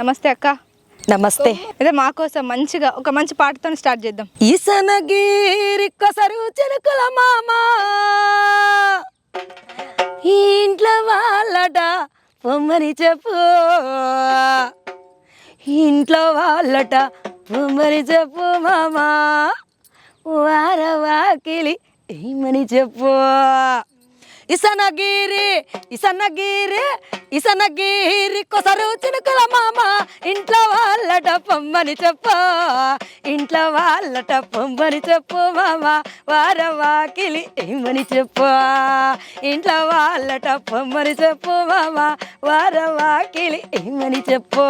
నమస్తే అక్క. నమస్తే. అదే మా కోసం మంచిగా ఒక మంచి పాటతో స్టార్ట్ చేద్దాం. ఈసనగిరి కొసరు చినుకుల మామ. ఇంట్లో వాళ్ళట పొమ్మని చెప్పు. ఇంట్లో వాళ్ళట పొమ్మని చెప్పు మామ. వార వాకిలి ఏమని చెప్పు. ఇసనగిరి ఇసనగిరి ఇసనగిరి కొసరు చినుకుల మామ. ఇంట్లో వాళ్ళట పొమ్మని చెప్పు ఇంట్లో వాళ్ళట పొమ్మని చెప్పు మామ. వార వాకిలి ఏమని చెప్పు ఇంట్లో వాళ్ళట పొమ్మని చెప్పు మామ. వార వాకిలి ఏమని చెప్పు.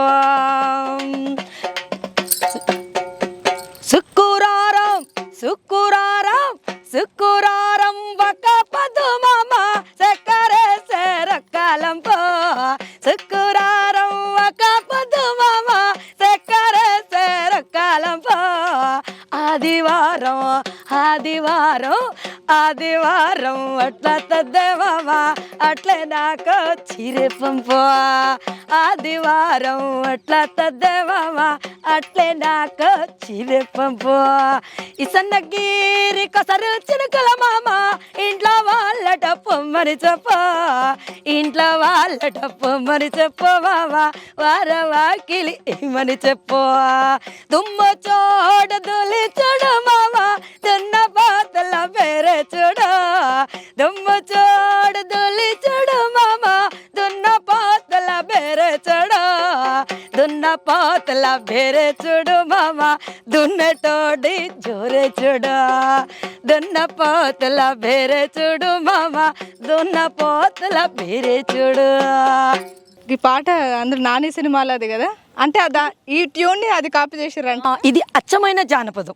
ఆదివారం ఆదివారం అట్లా తద్దేవా అట్లే నాకు చిరే పంపో. ఆదివారం అట్లా తద్దేవా అట్లే నాకు చిరే పంపో. ఈ సన్నగిరి కొసరు చినుకుల మామ ఇంట్లో వాళ్ళట పొమ్మని చెప్పు. ఇంట్లో వాళ్ళట పొమ్మని చెప్పు మామ వార వాకిలి ఏమని చెప్పు. దుమ్మ చోడ దులి దుమ్ము చోడ మామ దున్న పాతల బేరే చూడు దున్న పాతల బేరే చూడు మామ దున్నటోడి జోరే చూడు దున్న పోతల బేరే చూడు మామ దున్న పోతల బేరే చూడు ఈ పాట అందరు నాని సినిమాలోది కదా? అంటే అదా ఈ ట్యూన్ని అది కాపీ చేసిర్రంట. ఆ, ఇది అచ్చమైన జానపదం.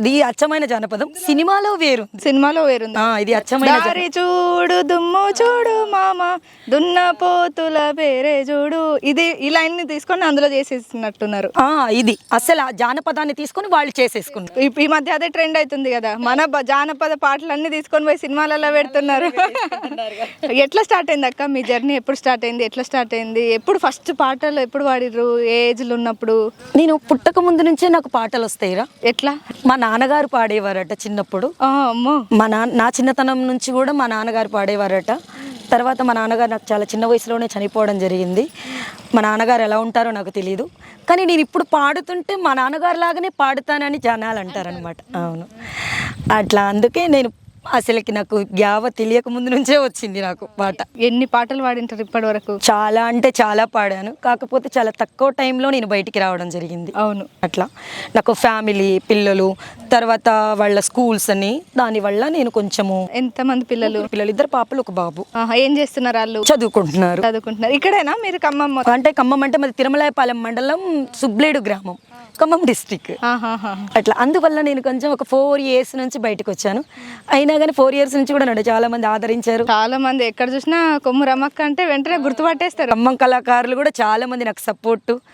ఇది అచ్చమైన జానపదం. సినిమాలో వేరు సినిమాలో వేరుంది. ఆ, ఇది అచ్చమైన. దారి చూడు దుమ్ము చూడు మామ దున్న పోతుల పేరే చూడు. ఇది ఈ లైన్ని తీసుకొని అందులో చేసేసినట్టున్నారు. ఆ, ఇది. అసలు ఆ జానపదాన్ని తీసుకొని వాళ్ళు చేసేసుకున్నారు. ఈ- మధ్య అదే ట్రెండ్ అవుతుంది కదా. మన జానపద పాటలన్నీ తీసుకొని పోయి సినిమాలలో పెడుతున్నారు. ఎట్లా స్టార్ట్ అయింది అక్క? మీ జర్నీ ఎప్పుడు స్టార్ట్ అయింది? ఎట్లా స్టార్ట్ అయింది? ఎప్పుడు ఫస్ట్ పాటలు ఎప్పుడు పాడిర్రు? ఏ ఏజ్లో ఉన్నప్పుడు? నేను పుట్టక ముందు నుంచే నాకు పాటలు వస్తాయిరా. ఎట్లా? మా నాన్నగారు పాడేవారట చిన్నప్పుడు. మా నాన్న నా చిన్నతనం నుంచి కూడా మా నాన్నగారు పాడేవారట. తర్వాత మా నాన్నగారు నాకు చాలా చిన్న వయసులోనే చనిపోవడం జరిగింది. మా నాన్నగారు ఎలా ఉంటారో నాకు తెలియదు కానీ నేను ఇప్పుడు పాడుతుంటే మా నాన్నగారు లాగానే పాడుతానని జనాలు అంటారనమాట అవును. అట్లా అందుకే నేను అసలుకి నాకు యావ తెలియక ముందు నుంచే వచ్చింది నాకు పాట. ఎన్ని పాటలు పాడింటారు ఇప్పటి వరకు? చాలా అంటే చాలా పాడాను. కాకపోతే చాలా తక్కువ టైంలో నేను బయటికి రావడం జరిగింది. అవును. అట్లా నాకు ఫ్యామిలీ పిల్లలు తర్వాత వాళ్ళ స్కూల్స్ అని దానివల్ల నేను కొంచెము ఎంతమంది పిల్లలు? పిల్లలు ఇద్దరు పాపలు ఒక బాబు. ఆహా, ఏం చేస్తున్నారు వాళ్ళు? చదువుకుంటున్నారు. చదువుకుంటున్నారు. ఇక్కడేనా? మీరు ఖమ్మం మొత్తం? అంటే ఖమ్మం అంటే మాది తిరుమలాయపాలెం మండలం సుబ్లేడు గ్రామం. ఖమ్మం డిస్టిక్. అట్లా అందువల్ల నేను కొంచెం ఒక ఫోర్ ఇయర్స్ నుంచి బయటకు వచ్చాను. అయినా కానీ ఫోర్ ఇయర్స్ నుంచి కూడా చాలా మంది ఆదరించారు. చాలా మంది ఎక్కడ చూసినా కొమ్ము రమక్క అంటే వెంటనే గుర్తుపట్టేస్తారు. ఖమ్మం కళాకారులు కూడా చాలా మంది నాకు సపోర్ట్.